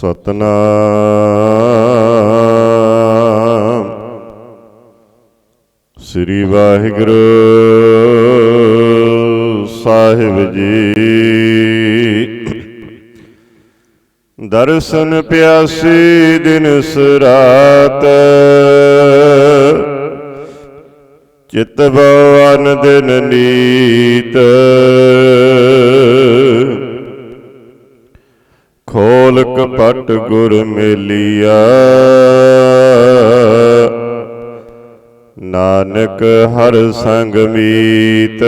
ਸਤਨਾਮ। ਸ੍ਰੀ ਵਾਹਿਗੁਰੂ ਸਾਹਿਬ ਜੀ। ਦਰਸ਼ਨ ਪਿਆਸੀ ਦਿਨ ਸਰਾਤ। ਚਿਤ ਬਵਨ ਦਿਨ ਨੀਤ। ਕਪਟ ਗੁਰ ਮੇਲੀਆ। ਨਾਨਕ ਹਰ ਸੰਗ ਮੀਤ।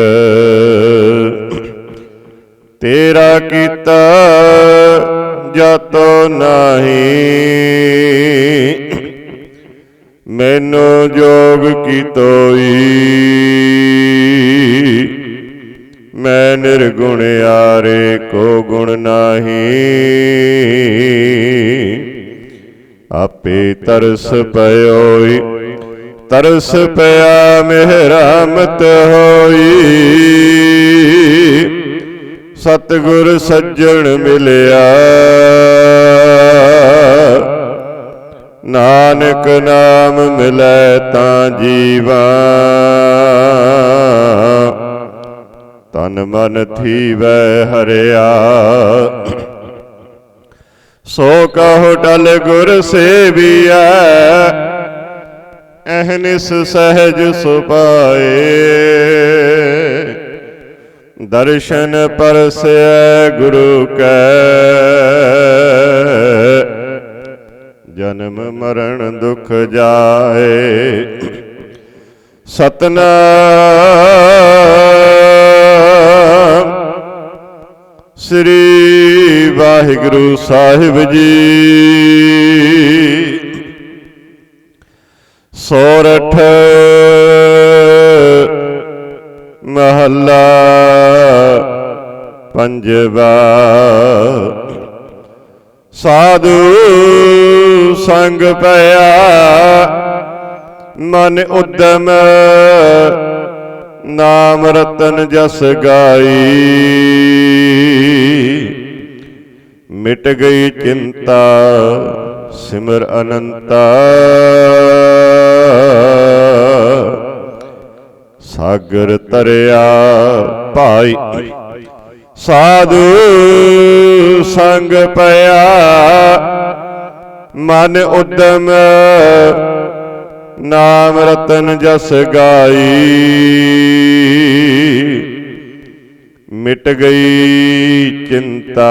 ਤੇਰਾ ਕੀਤਾ ਜਤੋ ਨਹੀਂ। ਮੈਨੂੰ ਜੋਗ ਕੀ ਤੋਈ। ਮੈਂ ਨਿਰਗੁਣ ਆਰੇ ਕੋ ਗੁਣ ਨਾਹੀ। ਆਪੇ ਤਰਸ ਪਇਓਈ, ਤਰਸ ਪਿਆ ਮਿਹਰਾਮਤ ਹੋਈ। ਸਤਿਗੁਰ ਸੱਜਣ ਮਿਲਿਆ। ਨਾਨਕ ਨਾਮ ਮਿਲੈ ਤਾਂ ਜੀਵਾ। ਤਨ ਮਨ ਥੀਵੈ ਹਰਿਆ। ਸੋ ਕਹੋ ਡਲ ਗੁਰ ਸੇਵੀਐ ਅਹਨਿਸ ਸਹਿਜ ਸੁਪਾਏ। ਦਰਸ਼ਨ ਪਰਸੈ ਗੁਰੂ ਕੈ। ਜਨਮ ਮਰਨ ਦੁਖ ਜਾਏ। ਸਤਨਾਮ ਸ੍ਰੀ ਵਾਹਿਗੁਰੂ ਸਾਹਿਬ ਜੀ। ਸੋਰਠ ਮਹੱਲਾ ਪੰਜਵਾ। ਸਾਧੂ ਸੰਗ ਪਿਆ ਮਨ ਉਦਮ ਨਾਮ ਰਤਨ ਜਸ ਗਾਈ। ਮਿਟ ਗਈ ਚਿੰਤਾ, ਸਿਮਰ ਅਨੰਤਾ। ਸਾਗਰ ਤਰਿਆ ਭਾਈ। ਸਾਧੂ ਸੰਗ ਪਿਆ। ਮਨ ਉਦਮ ਨਾਮ ਰਤਨ ਜਸ ਗਾਈ। ਮਿਟ ਗਈ ਚਿੰਤਾ,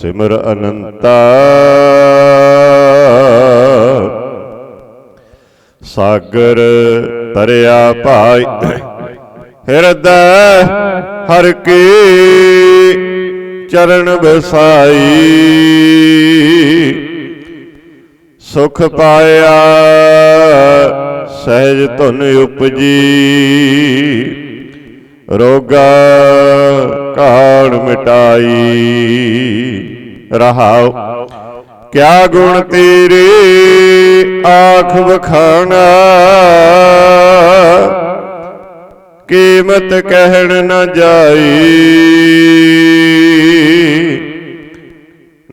ਸਿਮਰ ਅਨੰਤਾ। ਸਾਗਰ ਤਰਿਆ ਭਾਈ, ਹਿਰਦੈ ਹਰ ਕੀ ਚਰਨ ਬਸਾਈ ਸੁਖ ਪਾਇਆ ਸਹਿਜ ਧੁਨ ਉਪਜੀ। ਰੋਗਾ ਕਾੜ ਮਿਟਾਈ। ਰਹਾਉ ਕਿਆ ਗੁਣ ਤੇਰੇ? ਆਖ ਵਖਾਣਾ। ਕੀਮਤ ਕਹਿਣ ਨ ਜਾਈ।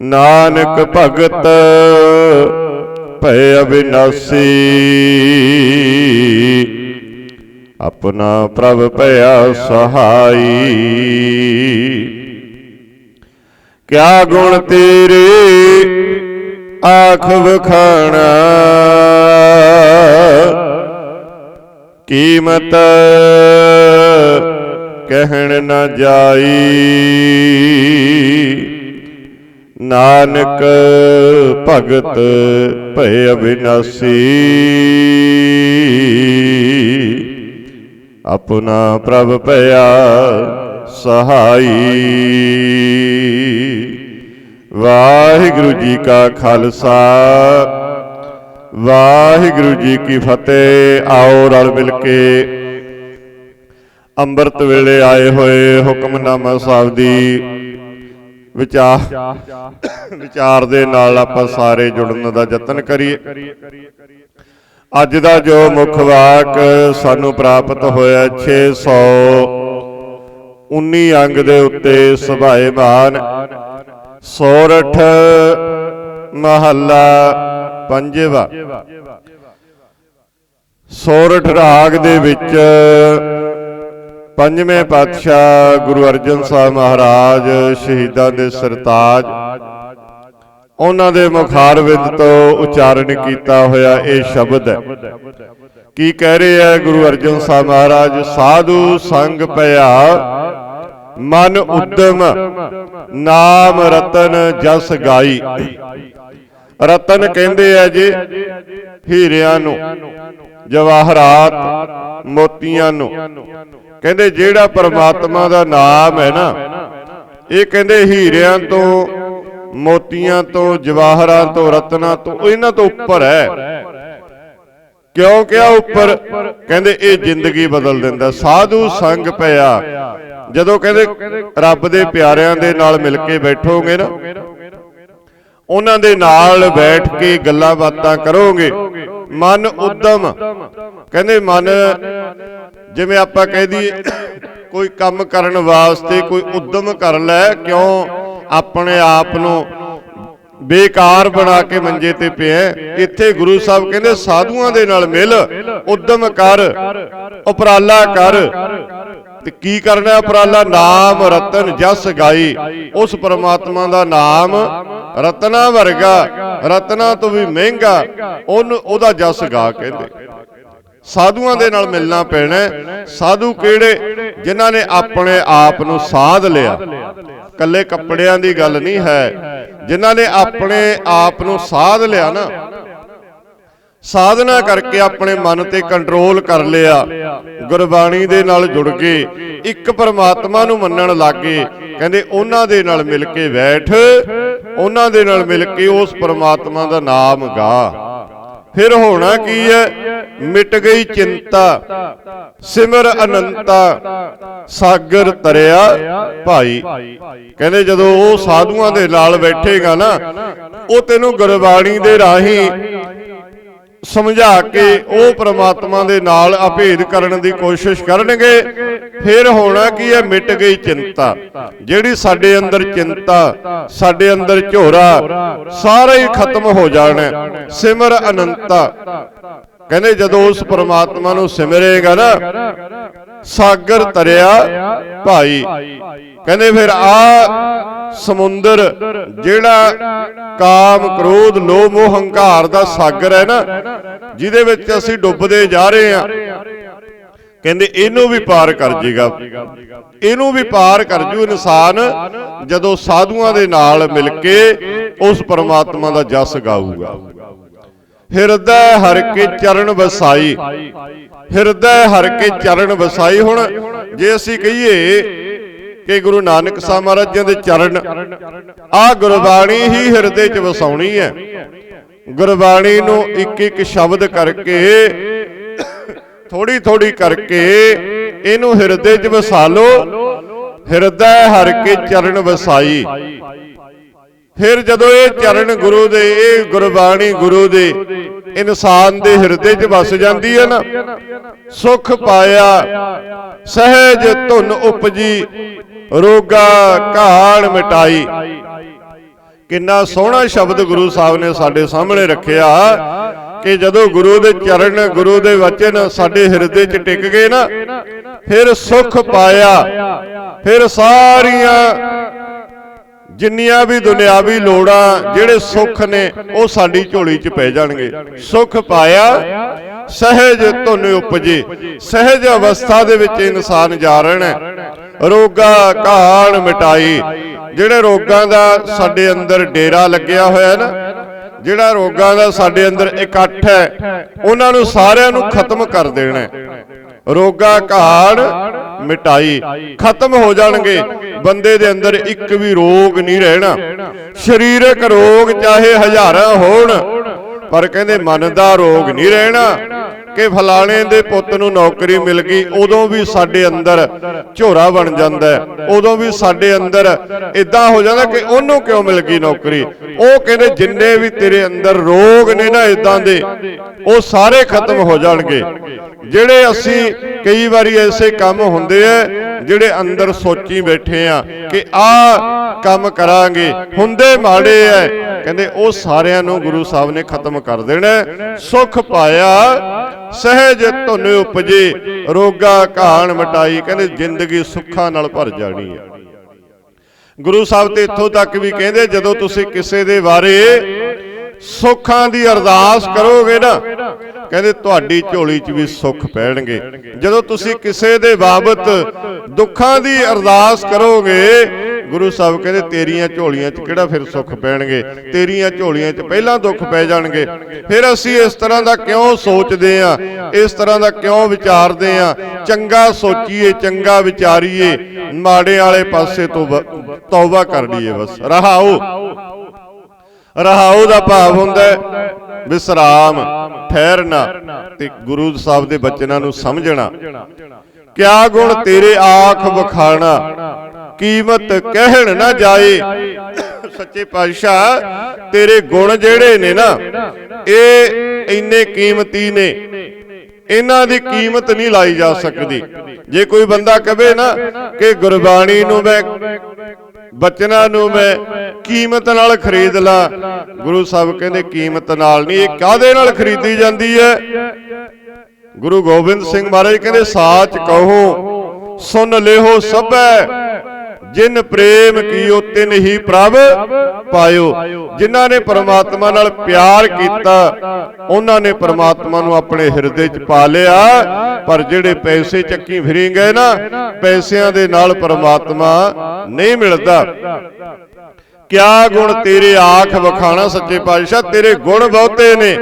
ਨਾਨਕ ਭਗਤ ਭੈ ਅਬਿਨਾਸੀ। ਆਪਣਾ ਪ੍ਰਭ ਭਇਆ ਸਹਾਈ। ਕਿਆ ਗੁਣ ਤੇਰੇ? ਆਖ ਵਖਾਣਾ। ਕੀਮਤ ਕਹਿਣ ਨਾ ਜਾਈ। ਨਾਨਕ ਭਗਤ ਭੈ ਅਬਿਨਾਸੀ। ਆਪਣਾ ਪ੍ਰਭ ਭਇਆ ਸਹਾਈ। ਵਾਹਿਗੁਰੂ ਜੀ ਕਾ ਖਾਲਸਾ। ਵਾਹਿਗੁਰੂ ਜੀ ਕੀ ਫਤਿਹ। ਆਓ ਰਲ ਮਿਲ ਕੇ ਅੰਮ੍ਰਿਤ ਵੇਲੇ ਆਏ ਹੋਏ ਹੁਕਮਨਾਮਾ ਸਾਹਿਬ ਦੀ ਵਿਚਾਰ ਵਿਚਾਰ। ਦੇ ਨਾਲ ਆਪਾਂ ਸਾਰੇ ਜੁੜਨ ਦਾ ਯਤਨ ਕਰੀਏ। ਅੱਜ ਦਾ ਜੋ ਮੁੱਖ ਵਾਕ ਸਾਨੂੰ ਪ੍ਰਾਪਤ ਹੋਇਆ 619 ਅੰਗ ਦੇ ਉੱਤੇ ਸੁਭਾਏਮਾਨ। ਸੋਰਠ ਮਹੱਲਾ ਪੰਜਵਾ। ਸੋਰਠ ਰਾਗ ਦੇ ਵਿੱਚ ਪੰਜਵੇਂ ਪਾਤਸ਼ਾਹ ਗੁਰੂ ਅਰਜਨ ਸਾਹਿਬ ਮਹਾਰਾਜ ਸ਼ਹੀਦਾਂ ਦੇ ਸਰਤਾਜ। ਉਹਨਾਂ ਦੇ ਮੁਖਾਰਵਿੰਦ ਤੋਂ ਉਚਾਰਨ ਕੀਤਾ ਹੋਇਆ ਇਹ ਸ਼ਬਦ। ਹੈ। ਕੀ ਕਹਿ ਰਹੇ ਹੈ ਗੁਰੂ ਅਰਜਨ ਸਾਹਿਬ ਮਹਾਰਾਜ? ਸਾਧੂ ਸੰਗ ਭਇਆ ਮਨ ਉਦਮ ਨਾਮ ਰਤਨ ਜਸ ਗਾਈ। ਰਤਨ ਕਹਿੰਦੇ ਆ ਜੀ ਹੀਰਿਆਂ ਨੂੰ ਜਵਾਹਰਾਤ ਮੋਤੀਆਂ ਨੂੰ। ਕਹਿੰਦੇ ਜਿਹੜਾ ਪਰਮਾਤਮਾ ਦਾ ਨਾਮ ਹੈ ਨਾ, ਇਹ ਕਹਿੰਦੇ ਹੀਰਿਆਂ ਤੋਂ, ਮੋਤੀਆਂ ਤੋਂ, ਜਵਾਹਰਾਂ ਤੋਂ, ਰਤਨਾਂ ਤੋਂ, ਇਹਨਾਂ ਤੋਂ ਉੱਪਰ ਹੈ। ਕਿਉਂ ਕਿਹਾ ਉੱਪਰ? ਕਹਿੰਦੇ ਇਹ ਜ਼ਿੰਦਗੀ ਬਦਲ ਦਿੰਦਾ। ਸਾਧੂ ਸੰਗ ਪਿਆ। ਜਦੋਂ ਕਹਿੰਦੇ ਰੱਬ ਦੇ ਪਿਆਰਿਆਂ ਦੇ ਨਾਲ ਮਿਲ ਕੇ ਬੈਠੋਗੇ ਨਾ, ਉਹਨਾਂ ਦੇ ਨਾਲ ਬੈਠ ਕੇ ਗੱਲਾਂ ਬਾਤਾਂ ਕਰੋਗੇ ਮਨ ਉਦਮ। ਕਹਿੰਦੇ ਮਨ, ਜਿਵੇਂ ਆਪਾਂ ਕਹਿ ਦਈਏ, ਕੋਈ ਕੰਮ ਕਰਨ ਵਾਸਤੇ ਕੋਈ ਉਦਮ ਕਰ ਲੈ, ਕਿਉਂ ਆਪਣੇ ਆਪ ਨੂੰ ਬੇਕਾਰ ਬਣਾ ਕੇ ਮੰਜੇ ਤੇ ਪਿਆ ਇੱਥੇ ਗੁਰੂ ਸਾਹਿਬ ਕਹਿੰਦੇ, ਸਾਧੂਆਂ ਦੇ ਨਾਲ ਮਿਲ, ਉਦਮ ਕਰ, ਉਪਰਾਲਾ ਕਰ। ਤੇ ਕੀ ਕਰਨਾ ਉਪਰਾਲਾ? ਨਾਮ ਰਤਨ ਜਸ ਗਾਈ। ਉਸ ਪਰਮਾਤਮਾ ਦਾ ਨਾਮ ਰਤਨਾ ਵਰਗਾ, ਰਤਨਾ ਤੋਂ ਵੀ ਮਹਿੰਗਾ, ਉਹਨੂੰ ਉਹਦਾ ਜਸ ਗਾ ਕਹਿੰਦੇ। ਸਾਧੂਆਂ ਦੇ ਨਾਲ ਮਿਲਣਾ ਪੈਣਾ ਸਾਧੂ ਕਿਹੜੇ? ਜਿਨ੍ਹਾਂ ਨੇ ਆਪਣੇ ਆਪ ਨੂੰ ਸਾਧ ਲਿਆ। ਕੱਲੇ ਕੱਪੜਿਆਂ ਦੀ ਗੱਲ ਨਹੀਂ ਹੈ। ਜਿਨ੍ਹਾਂ ਨੇ ਆਪਣੇ ਆਪ ਨੂੰ ਸਾਧ ਲਿਆ ਨਾ ਸਾਧਨਾ ਕਰਕੇ ਆਪਣੇ ਮਨ ਤੇ ਕੰਟਰੋਲ ਕਰ ਲਿਆ। ਗੁਰਬਾਣੀ ਦੇ ਨਾਲ ਜੁੜ ਕੇ ਇੱਕ ਪਰਮਾਤਮਾ ਨੂੰ ਮੰਨਣ ਲੱਗੇ ਕਹਿੰਦੇ ਉਹਨਾਂ ਦੇ ਨਾਲ ਮਿਲ ਕੇ ਬੈਠ। ਉਹਨਾਂ ਦੇ ਨਾਲ ਮਿਲ ਕੇ ਉਸ ਪਰਮਾਤਮਾ ਦਾ ਨਾਮ ਗਾ। ਫਿਰ ਹੋਣਾ ਕੀ ਹੈ? ਮਿਟ ਗਈ ਚਿੰਤਾ। ਸਿਮਰ ਅਨੰਤਾ। ਸਾਗਰ ਤਰਿਆ ਭਾਈ। ਕਹਿੰਦੇ ਜਦੋਂ ਉਹ ਸਾਧੂਆਂ ਦੇ ਨਾਲ ਬੈਠੇਗਾ ਨਾ, ਉਹ ਤੈਨੂੰ ਗੁਰਬਾਣੀ ਦੇ ਰਾਹੀਂ ਸਮਝਾ ਕੇ ਉਹ ਪ੍ਰਮਾਤਮਾ ਦੇ ਨਾਲ ਅਭੇਦ ਕਰਨ ਦੀ ਕੋਸ਼ਿਸ਼ ਕਰਨਗੇ। ਫਿਰ ਹੋਣਾ ਕੀ ਹੈ? ਮਿਟ ਗਈ ਚਿੰਤਾ। ਜਿਹੜੀ ਸਾਡੇ ਅੰਦਰ ਚਿੰਤਾ ਸਾਡੇ ਅੰਦਰ ਝੋਰਾ ਸਾਰਾ ਹੀ ਖਤਮ ਹੋ ਜਾਣਾ। ਸਿਮਰ ਅਨੰਤਾ। ਕਹਿੰਦੇ ਜਦੋਂ ਉਸ ਪਰਮਾਤਮਾ ਨੂੰ ਸਿਮਰੇਗਾ ਨਾ, ਸਾਗਰ ਤਰਿਆ ਭਾਈ। ਕਹਿੰਦੇ ਫਿਰ ਆ ਸਮੁੰਦਰ, ਜਿਹੜਾ ਕਾਮ ਕ੍ਰੋਧ, ਲੋਭ ਮੋਹ ਹੰਕਾਰ ਦਾ ਸਾਗਰ ਹੈ ਨਾ, ਜਿਹਦੇ ਵਿੱਚ ਅਸੀਂ ਡੁੱਬਦੇ ਜਾ ਰਹੇ ਹਾਂ। ਕਹਿੰਦੇ ਇਹਨੂੰ ਵੀ ਪਾਰ ਕਰ ਜੇਗਾ। ਇਹਨੂੰ ਵੀ ਪਾਰ ਕਰ ਜੂ ਇਨਸਾਨ, ਜਦੋਂ ਸਾਧੂਆਂ ਦੇ ਨਾਲ ਮਿਲ ਕੇ ਉਸ ਪਰਮਾਤਮਾ ਦਾ ਜਸ ਗਾਊਗਾ। ਹਿਰਦੈ ਹਰ ਕੇ ਚਰਨ ਵਸਾਈ। ਹਿਰਦੈ ਹਰ ਕੇ ਚਰਨ ਵਸਾਈ ਹੁਣ, ਜੇ ਅਸੀਂ ਕਹੀਏ ਕਿ ਗੁਰੂ ਨਾਨਕ ਸਾਹਿਬ ਮਹਾਰਾਜ ਜੀ ਦੇ ਚਰਨ, ਆ ਗੁਰਬਾਣੀ ਹੀ ਹਿਰਦੇ 'ਚ ਵਸਾਉਣੀ ਹੈ। ਗੁਰਬਾਣੀ ਨੂੰ ਇੱਕ ਇੱਕ ਸ਼ਬਦ ਕਰਕੇ ਥੋੜੀ ਥੋੜੀ ਕਰਕੇ ਇਹਨੂੰ ਹਿਰਦੇ 'ਚ ਵਸਾ ਲਓ। ਹਿਰਦੈ ਹਰ ਕੇ ਚਰਨ ਵਸਾਈ। ਫਿਰ ਜਦੋਂ ਇਹ ਚਰਨ ਗੁਰੂ ਦੇ, ਇਹ ਗੁਰਬਾਣੀ ਗੁਰੂ ਦੇ ਇਨਸਾਨ ਦੇ ਹਿਰਦੇ 'ਚ ਵਸ ਜਾਂਦੀ ਹੈ ਨਾ, ਸੁਖ ਪਾਇਆ, ਸਹਿਜ ਧੁਨ ਉਪਜੀ, ਰੋਗਾ ਘਾਣ ਮਿਟਾਈ। ਕਿੰਨਾ ਸੋਹਣਾ ਸ਼ਬਦ ਗੁਰੂ ਸਾਹਿਬ ਨੇ ਸਾਡੇ ਸਾਹਮਣੇ ਰੱਖਿਆ ਕਿ ਜਦੋਂ ਗੁਰੂ ਦੇ ਚਰਨ ਗੁਰੂ ਦੇ ਵਚਨ ਸਾਡੇ ਹਿਰਦੇ 'ਚ ਟਿਕ ਗਏ ਨਾ, ਫਿਰ ਸੁਖ ਪਾਇਆ, ਫਿਰ ਸਾਰੀਆਂ ਜਿੰਨੀਆਂ ਵੀ ਦੁਨਿਆਵੀ ਲੋੜਾਂ, ਜਿਹੜੇ ਸੁੱਖ ਨੇ, ਉਹ ਸਾਡੀ ਝੋਲੀ 'ਚ ਪੈ ਜਾਣਗੇ। ਸੁੱਖ ਪਾਇਆ, ਸਹਿਜ ਧੁਨ ਉਪਜੇ। ਸਹਿਜ ਅਵਸਥਾ ਦੇ ਵਿੱਚ ਇਨਸਾਨ ਜਾ ਰਹਿਣਾ ਰੋਗਾ ਘਾਣ ਮਿਟਾਈ। ਜਿਹੜੇ ਰੋਗਾਂ ਦਾ ਸਾਡੇ ਅੰਦਰ ਡੇਰਾ ਲੱਗਿਆ ਹੋਇਆ ਹੈ ਨਾ, ਜਿਹੜਾ ਰੋਗਾਂ ਦਾ ਸਾਡੇ ਅੰਦਰ ਇਕੱਠ ਹੈ, ਉਹਨਾਂ ਨੂੰ ਸਾਰਿਆਂ ਨੂੰ ਖਤਮ ਕਰ ਦੇਣਾ ਰੋਗਾ ਘਾੜ ਮਿਟਾਈ ਖਤਮ ਹੋ ਜਾਣਗੇ। ਬੰਦੇ ਦੇ ਅੰਦਰ ਇੱਕ ਵੀ ਰੋਗ ਨਹੀਂ ਰਹਿਣਾ। ਸਰੀਰਕ ਰੋਗ ਚਾਹੇ ਹਜ਼ਾਰਾਂ ਹੋਣ ਪਰ ਕਹਿੰਦੇ ਮਨ ਦਾ ਰੋਗ ਨਹੀਂ ਰਹਿਣਾ। ਕਿ ਫਲਾਣੇ ਦੇ ਪੁੱਤ ਨੂੰ ਨੌਕਰੀ ਮਿਲ ਗਈ, ਉਦੋਂ ਵੀ ਸਾਡੇ ਅੰਦਰ ਝੋਰਾ ਬਣ ਜਾਂਦਾ ਹੈ। ਉਦੋਂ ਵੀ ਸਾਡੇ ਅੰਦਰ ਇਦਾਂ ਹੋ ਜਾਂਦਾ ਕਿ ਉਹਨੂੰ ਕਿਉਂ ਮਿਲ ਗਈ ਨੌਕਰੀ? ਉਹ ਕਹਿੰਦੇ, ਜਿੰਨੇ ਵੀ ਤੇਰੇ ਅੰਦਰ ਰੋਗ ਨੇ ਨਾ ਇਦਾਂ ਦੇ, ਉਹ ਸਾਰੇ ਖਤਮ ਹੋ ਜਾਣਗੇ। ਜਿਹੜੇ ਅਸੀਂ ਕਈ ਵਾਰੀ ਐਸੇ ਕੰਮ ਹੁੰਦੇ ਆ, ਜਿਹੜੇ ਅੰਦਰ ਸੋਚੀ ਬੈਠੇ ਆ ਕਿ ਆ ਕੰਮ ਕਰਾਂਗੇ, ਹੁੰਦੇ ਮਾੜੇ ਐ ਕਹਿੰਦੇ ਉਹ ਸਾਰਿਆਂ ਨੂੰ ਗੁਰੂ ਸਾਹਿਬ ਨੇ ਖਤਮ ਕਰ ਦੇਣਾ ਹੈ। ਸੁਖ ਪਾਇਆ ਸਹਿਜ ਧੁਨ ਉਪਜੇ, ਰੋਗਾ ਘਾਣ ਮਟਾਈ, ਕਹਿੰਦੇ ਜ਼ਿੰਦਗੀ ਸੁੱਖਾਂ ਨਾਲ ਭਰ ਜਾਣੀ ਹੈ ਗੁਰੂ ਸਾਹਿਬ ਤੇ ਇੱਥੋਂ ਤੱਕ ਵੀ ਕਹਿੰਦੇ, ਜਦੋਂ ਤੁਸੀਂ ਕਿਸੇ ਦੇ ਬਾਰੇ ਸੁੱਖਾਂ ਦੀ ਅਰਦਾਸ ਕਰੋਗੇ ਨਾ, ਕਹਿੰਦੇ ਤੁਹਾਡੀ ਝੋਲੀ 'ਚ ਵੀ ਸੁੱਖ ਪੈਣਗੇ। ਜਦੋਂ ਤੁਸੀਂ ਕਿਸੇ ਦੇ ਬਾਬਤ ਦੁੱਖਾਂ ਦੀ ਅਰਦਾਸ ਕਰੋਗੇ ਗੁਰੂ ਸਾਹਿਬ ਕਹਿੰਦੇ ਤੇਰੀਆਂ ਝੋਲੀਆਂ 'ਚ ਕਿਹੜਾ ਫਿਰ ਸੁੱਖ ਪੈਣਗੇ? ਤੇਰੀਆਂ ਝੋਲੀਆਂ 'ਚ ਪਹਿਲਾਂ ਦੁੱਖ ਪੈ ਜਾਣਗੇ। ਫਿਰ ਅਸੀਂ ਇਸ ਤਰ੍ਹਾਂ ਦਾ ਕਿਉਂ ਸੋਚਦੇ ਆ ਇਸ ਤਰ੍ਹਾਂ ਦਾ ਕਿਉਂ ਵਿਚਾਰਦੇ ਆ ਚੰਗਾ ਸੋਚੀਏ, ਚੰਗਾ ਵਿਚਾਰੀਏ, ਮਾੜੇ ਵਾਲੇ ਪਾਸੇ ਤੋਂ ਤੌਬਾ ਕਰ ਲਈਏ ਬਸ। ਰਹਾਓ। ਰਹਾਉ ਦਾ ਭਾਵ ਹੁੰਦਾ ਵਿਸਰਾਮ, ਠਹਿਰਨਾ ਤੇ ਗੁਰੂ ਸਾਹਿਬ ਦੇ ਬਚਨਾਂ ਨੂੰ ਸਮਝਣਾ। ਕਿਆ ਗੁਣ ਤੇਰੇ ਆਖ ਵਖਾਣਾ? ਕੀਮਤ ਕਹਿਣ ਨਾ ਜਾਏ। ਸੱਚੇ ਪਾਤਸ਼ਾਹ, ਤੇਰੇ ਗੁਣ ਜਿਹੜੇ ਨੇ ਨਾ, ਇਹ ਇੰਨੇ ਕੀਮਤੀ ਨੇ। ਇਹਨਾਂ ਦੀ ਕੀਮਤ ਨਹੀਂ ਲਾਈ ਜਾ ਸਕਦੀ। ਜੇ ਕੋਈ ਬੰਦਾ ਕਵੇ ਨਾ ਕਿ ਗੁਰਬਾਣੀ ਨੂੰ ਮੈਂ, ਬਚਨਾਂ ਨੂੰ ਮੈਂ ਕੀਮਤ ਨਾਲ ਖਰੀਦ ਲਾ, ਗੁਰੂ ਸਾਹਿਬ ਕਹਿੰਦੇ ਕੀਮਤ ਨਾਲ ਨਹੀਂ, ਇਹ ਕਾਦੇ ਨਾਲ ਖਰੀਦੀ ਜਾਂਦੀ ਹੈ? ਗੁਰੂ ਗੋਬਿੰਦ ਸਿੰਘ ਮਹਾਰਾਜ ਕਹਿੰਦੇ, ਸਾਚ ਕਹੋ, ਸੁਨ ਲਿਓ ਸਭੈ। ਜਿਨ ਪ੍ਰੇਮ ਕੀਓ ਤਿਨ ਹੀ ਪ੍ਰਭ ਪਾਇਓ। ਜਿਨ੍ਹਾਂ ਨੇ ਪਰਮਾਤਮਾ ਨਾਲ ਪਿਆਰ ਕੀਤਾ, ਉਹਨਾਂ ਨੇ ਪਰਮਾਤਮਾ ਨੂੰ ਆਪਣੇ ਹਿਰਦੇ 'ਚ ਪਾ ਲਿਆ। ਪਰ ਜਿਹੜੇ ਪੈਸੇ ਚੱਕੀ ਫਿਰੀ ਗਏ ਨਾ, ਪੈਸਿਆਂ ਦੇ ਨਾਲ ਪਰਮਾਤਮਾ ਨਹੀਂ ਮਿਲਦਾ। ਕਿਆ ਗੁਣ ਤੇਰੇ ਆਖ ਵਖਾਣਾ ਸੱਚੇ ਪਾਤਸ਼ਾਹ? ਤੇਰੇ ਗੁਣ ਬਹੁਤੇ ਨੇ।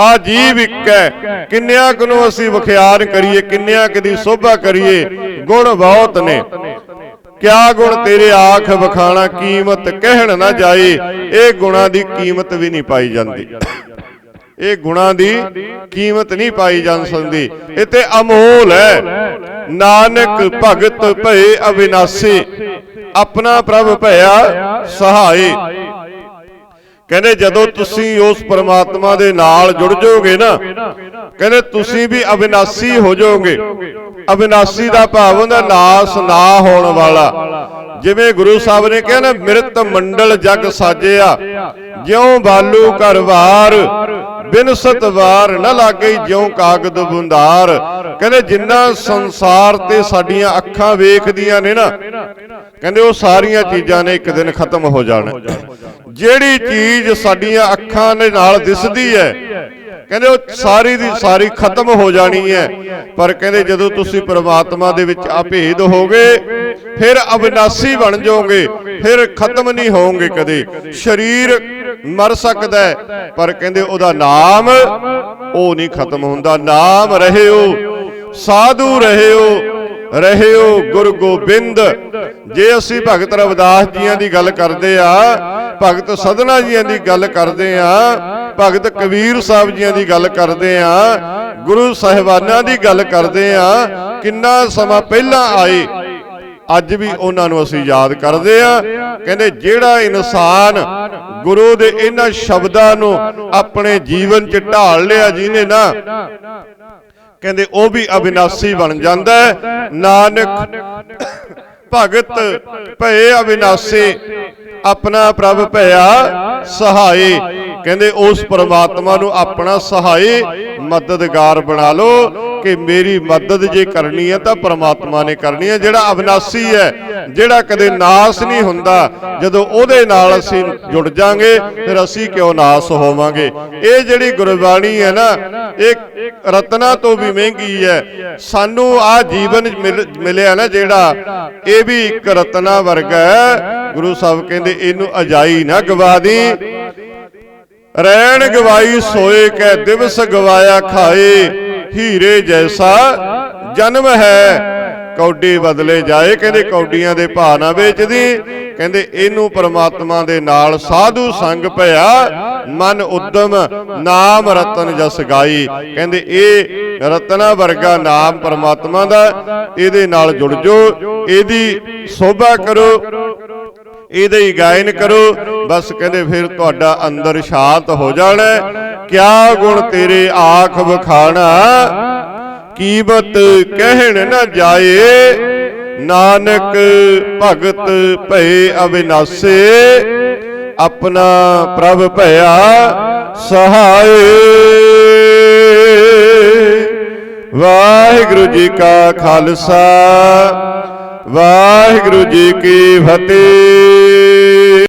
ਆ ਜੀਵ ਇੱਕ ਹੈ। ਕਿੰਨਿਆਂ ਕੁ ਨੂੰ ਅਸੀਂ ਵਿਖਿਆਰ ਕਰੀਏ, ਕਿੰਨਿਆਂ ਕੁ ਦੀ ਸੋਭਾ ਕਰੀਏ? ਗੁਣ ਬਹੁਤ ਨੇ। ਕਿਆ ਗੁਣ ਤੇਰੇ ਆਖ ਵਖਾਣਾ, ਕੀਮਤ ਕਹਿਣ ਨਾ ਜਾਏ ਇਹ ਗੁਣਾਂ ਦੀ ਕੀਮਤ ਵੀ ਨਹੀਂ ਪਾਈ ਜਾਂਦੀ। ਇਹ ਗੁਣਾਂ ਦੀ ਕੀਮਤ ਨਹੀਂ ਪਾਈ ਜਾਂ ਸਕਦੀ। ਇਹ ਤੇ ਅਮੋਲ ਹੈ। ਨਾਨਕ ਭਗਤ ਭਏ ਅਵਿਨਾਸੀ। ਆਪਣਾ ਪ੍ਰਭ ਭਇਆ ਸਹਾਈ। ਕਹਿੰਦੇ ਜਦੋਂ ਤੁਸੀਂ ਉਸ ਪਰਮਾਤਮਾ ਦੇ ਨਾਲ ਜੁੜ ਜਾਓਗੇ ਨਾ, ਕਹਿੰਦੇ ਤੁਸੀਂ ਵੀ ਅਵਿਨਾਸੀ ਹੋ ਜਾਓਗੇ। ਅਵਿਨਾਸੀ ਦਾ ਭਾਵ ਹੁੰਦਾ ਨਾਸ ਨਾ ਹੋਣ ਵਾਲਾ। ਜਿਵੇਂ ਗੁਰੂ ਸਾਹਿਬ ਨੇ ਕਿਹਾ ਨਾ, ਮਿਰਤ ਮੰਡਲ ਜਗ ਸਾਜਿਆ, ਜਿਉ ਬਾਲੂ ਘਰਵਾਰ ਬਿਨਸਤ ਵਾਰ ਨਾ ਲਾਗੇ ਜਿਉ ਕਾਗਦ ਬੁੰਦਾਰ ਕਹਿੰਦੇ ਜਿੰਨਾ ਸੰਸਾਰ ਤੇ ਸਾਡੀਆਂ ਅੱਖਾਂ ਵੇਖਦੀਆਂ ਨੇ ਨਾ, ਕਹਿੰਦੇ ਉਹ ਸਾਰੀਆਂ ਚੀਜ਼ਾਂ ਨੇ ਇੱਕ ਦਿਨ ਖਤਮ ਹੋ ਜਾਣਾ। ਜਿਹੜੀ ਚੀਜ਼ ਸਾਡੀਆਂ ਅੱਖਾਂ ਦੇ ਨਾਲ ਦਿਸਦੀ ਹੈ, ਕਹਿੰਦੇ ਉਹ ਸਾਰੀ ਦੀ ਸਾਰੀ ਖਤਮ ਹੋ ਜਾਣੀ ਹੈ। ਪਰ ਕਹਿੰਦੇ ਜਦੋਂ ਤੁਸੀਂ ਪ੍ਰਮਾਤਮਾ ਦੇ ਵਿੱਚ ਅਭੇਦ ਹੋਗੇ ਫਿਰ ਅਵਿਨਾਸੀ ਬਣ ਜਾਓਗੇ, ਫਿਰ ਖਤਮ ਨਹੀਂ ਹੋਵੋਗੇ ਕਦੇ। ਸਰੀਰ ਮਰ ਸਕਦਾ ਹੈ। ਪਰ ਕਹਿੰਦੇ ਉਹਦਾ ਨਾਮ ਉਹ ਨਹੀਂ ਖਤਮ ਹੁੰਦਾ। ਨਾਮ ਰਹਿਓ, ਸਾਧੂ ਰਹਿਓ ਰਹਿਓ ਗੁਰੂ ਗੋਬਿੰਦ। ਜੇ ਅਸੀਂ ਭਗਤ ਰਵਿਦਾਸ ਜੀਆਂ ਦੀ ਗੱਲ ਕਰਦੇ ਆ, ਭਗਤ ਸਦਨਾ ਜੀਆਂ ਦੀ ਗੱਲ ਕਰਦੇ ਆ, ਭਗਤ ਕਬੀਰ ਸਾਹਿਬ ਜੀਆਂ ਦੀ ਗੱਲ ਕਰਦੇ ਆ, ਗੁਰੂ ਸਾਹਿਬਾਨਾਂ ਦੀ ਗੱਲ ਕਰਦੇ ਆ, ਕਿੰਨਾ ਸਮਾਂ ਪਹਿਲਾਂ ਆਏ ਅੱਜ ਵੀ ਉਹਨਾਂ ਨੂੰ ਅਸੀਂ ਯਾਦ ਕਰਦੇ ਆ ਕਹਿੰਦੇ ਜਿਹੜਾ ਇਨਸਾਨ ਗੁਰੂ ਦੇ ਇਹਨਾਂ ਸ਼ਬਦਾਂ ਨੂੰ ਆਪਣੇ ਜੀਵਨ 'ਚ ਢਾਲ ਲਿਆ ਜਿਹਨੇ ਨਾ। ਕਹਿੰਦੇ ਉਹ ਵੀ ਅਬਿਨਾਸੀ ਬਣ ਜਾਂਦਾ ਹੈ। ਨਾਨਕ। ਭਗਤ ਭਏ ਅਬਿਨਾਸੀ ਆਪਣਾ ਪ੍ਰਭ ਭਇਆ ਸਹਾਈ। ਕਹਿੰਦੇ ਉਸ ਪਰਮਾਤਮਾ ਨੂੰ ਆਪਣਾ ਸਹਾਈ ਮਦਦਗਾਰ ਬਣਾ ਲਓ ਕਿ ਮੇਰੀ ਮਦਦ ਜੇ ਕਰਨੀ ਹੈ ਤਾਂ ਪਰਮਾਤਮਾ ਨੇ ਕਰਨੀ ਹੈ। ਜਿਹੜਾ ਅਬਿਨਾਸੀ ਹੈ ਜਿਹੜਾ ਕਦੇ ਨਾਸ ਨਹੀਂ ਹੁੰਦਾ ਜਦੋਂ ਉਹਦੇ ਨਾਲ ਅਸੀਂ ਜੁੜ ਜਾਾਂਗੇ ਫਿਰ ਅਸੀਂ ਕਿਉਂ ਨਾਸ ਹੋਵਾਂਗੇ? ਇਹ ਜਿਹੜੀ ਗੁਰਬਾਣੀ ਹੈ ਨਾ ਇਹ ਰਤਨਾ ਤੋਂ ਵੀ ਮਹਿੰਗੀ ਹੈ। ਸਾਨੂੰ ਆ ਜੀਵਨ ਮਿਲ- ਮਿਲਿਆ ਨਾ ਜਿਹੜਾ ਇਹ ਵੀ ਇੱਕ ਰਤਨਾ ਵਰਗਾ ਹੈ। ਗੁਰੂ ਸਾਹਿਬ ਕਹਿੰਦੇ ਇਹਨੂੰ ਅਜਾਈ ਨਾ ਗਵਾ ਦੀ ਰੈਣ ਗਵਾਈ ਸੋਏ ਕੈ ਦਿਵਸ ਗਵਾਇਆ ਖਾਏ। ਹੀਰੇ ਜੈਸਾ ਜਨਮ ਹੈ। ਕੌਡੀ ਬਦਲੇ ਜਾਏ, ਕਹਿੰਦੇ ਕੌਡੀਆਂ ਦੇ ਭਾਅ ਨਾ ਵੇਚਦੀ। ਕਹਿੰਦੇ ਇਹਨੂੰ ਪ੍ਰਮਾਤਮਾ ਦੇ ਨਾਲ ਸਾਧੂ ਸੰਗ ਭਇਆ, ਮਨ ਉਦਮ ਨਾਮ ਰਤਨ ਜਸ ਗਾਈ। ਕਹਿੰਦੇ ਇਹ ਰਤਨਾ ਵਰਗਾ ਨਾਮ ਪਰਮਾਤਮਾ ਦਾ, ਇਹਦੇ ਨਾਲ ਜੁੜ ਜੋ, ਇਹਦੀ ਸੋਭਾ ਕਰੋ, ਇਹਦੇ ਹੀ ਗਾਇਨ ਕਰੋ। ਬਸ ਕਹਿੰਦੇ ਫਿਰ ਤੁਹਾਡਾ ਅੰਦਰ ਸ਼ਾਂਤ ਹੋ ਜਾਣਾ, ਕਿਆ ਗੁਣ ਤੇਰੇ ਆਖ ਵਿਖਾਣਾ। ਕੀਮਤ ਕਹਿਣ ਨਾ ਜਾਏ, ਨਾਨਕ ਭਗਤ ਭਏ ਅਵਿਨਾਸ਼ੇ ਆਪਣਾ ਪ੍ਰਭ ਭਇਆ ਸਹਾਏ। ਵਾਹਿਗੁਰੂ ਜੀ ਕਾ ਖਾਲਸਾ, ਵਾਹਿਗੁਰੂ ਜੀ ਕੀ ਫਤਿਹ।